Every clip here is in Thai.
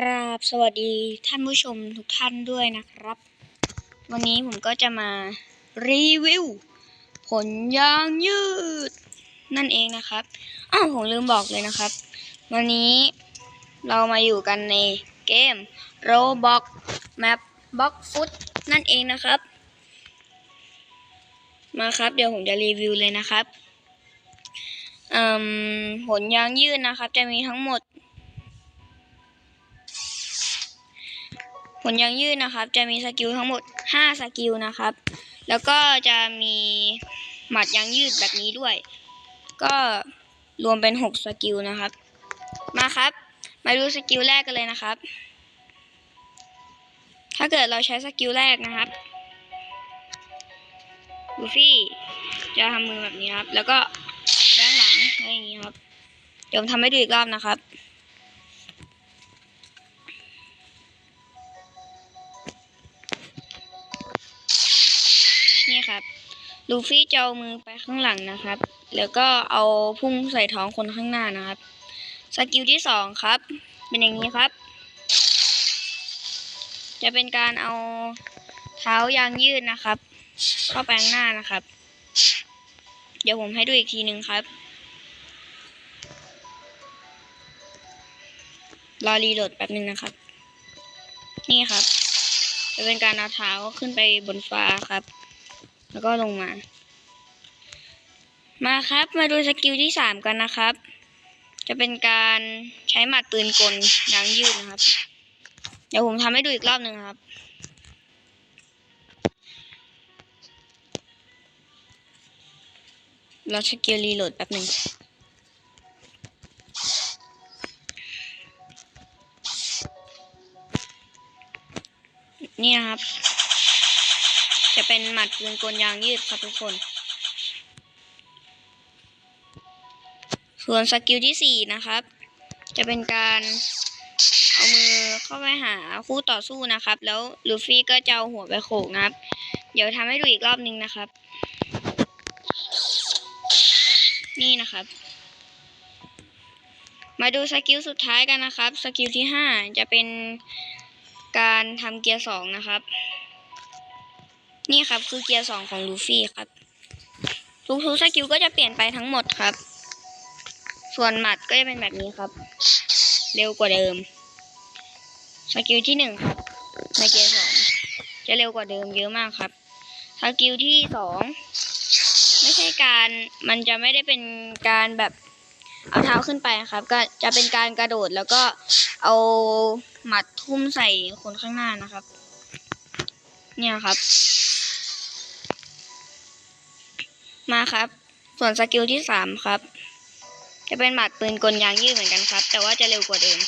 ราบสวัสดีท่านผู้ชมทุกท่านด้วยนะครับ วันนี้ผมก็จะมารีวิวผลยางยืด นั่นเองนะครับอ้าวผมลืมบอกเลยนะครับ วันนี้เรามาอยู่กันในเกม Roblox Map Box Foot นั่นเองนะครับ มาครับเดี๋ยวผมจะรีวิวเลยนะครับผลยางยืดนะครับ จะมีทั้งหมด ผลยางยืดนะครับ จะมีสกิลทั้งหมด 5 สกิลนะครับ แล้วก็จะมีหมัดยางยืดแบบนี้ด้วย ก็รวมเป็น 6 สกิลนะครับ มาครับ มาดูสกิลแรกกันเลยนะครับ ถ้าเกิดเราใช้สกิลแรกนะครับลูฟี่จะทำมือแบบนี้ครับ แล้วก็ด้านหลังอะไรอย่างนี้ครับ เดี๋ยวทำให้ดูอีกรอบนะครับ ครับ ลูฟี่จะเอามือไปข้างหลังนะครับ แล้วก็เอาพุ่งใส่ท้องคนข้างหน้านะครับ สกิลที่สองครับ เป็นอย่างนี้ครับ จะเป็นการเอาเท้ายางยืดนะครับ เข้าไปข้างหน้านะครับ เดี๋ยวผมให้ดูอีกทีหนึ่งครับรอรีโหลดแป๊บนึงนะครับ นี่ครับ จะเป็นการเอาเท้าขึ้นไปบนฟ้าครับ แล้วก็ลงมา มาครับมาดูสกิลที่สามกันนะครับ จะเป็นการใช้หมัดปืนกลยางยืดนะครับ เดี๋ยวผมทำให้ดูอีกรอบหนึ่งครับรอสกิลรีโหลดแป๊บหนึ่งนี่ครับ จะเป็นหมัดปืนกลยางยืดครับทุกคน ส่วนสกิลที่สี่นะครับ จะเป็นการเอามือเข้าไปหาคู่ต่อสู้นะครับ แล้วลูฟี่ก็จะเอาหัวไปโขกนะครับ เดี๋ยวทำให้ดูอีกรอบนึงนะครับ นี่นะครับมาดูสกิลสุดท้ายกันนะครับ สกิลที่ห้าจะเป็นการทำเกียร์สองนะครับ นี่ครับคือเกียร์สองของลูฟี่ครับ ทุกๆสกิลก็จะเปลี่ยนไปทั้งหมดครับ ส่วนหมัดก็จะเป็นแบบนี้ครับ เร็วกว่าเดิม สกิลที่หนึ่งครับในเกียร์สองจะเร็วกว่าเดิมเยอะมากครับ สกิลที่สองไม่ใช่การมันจะไม่ได้เป็นการแบบเอาเท้าขึ้นไปนะครับ ก็จะเป็นการกระโดดแล้วก็เอาหมัดทุ่มใส่คนข้างหน้านะครับ เนี่ยครับ มาครับ ส่วนสกิลที่สามครับ จะเป็นหมัดปืนกลยางยืดเหมือนกันครับ แต่ว่าจะเร็วกว่าเดิม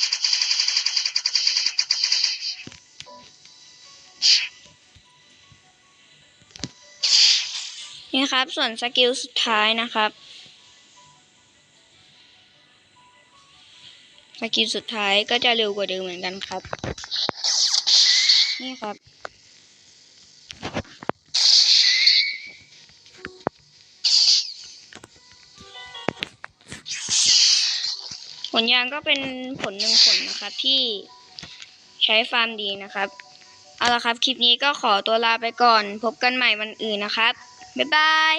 นี่ครับ ส่วนสกิลสุดท้ายนะครับ สกิลสุดท้ายก็จะเร็วกว่าเดิมเหมือนกันครับ นี่ครับ ผลยางก็เป็นผลหนึ่งผลนะครับ ที่ใช้ฟาร์มดีนะครับ เอาละครับคลิปนี้ก็ขอตัวลาไปก่อน พบกันใหม่วันอื่นนะครับ บ๊ายบาย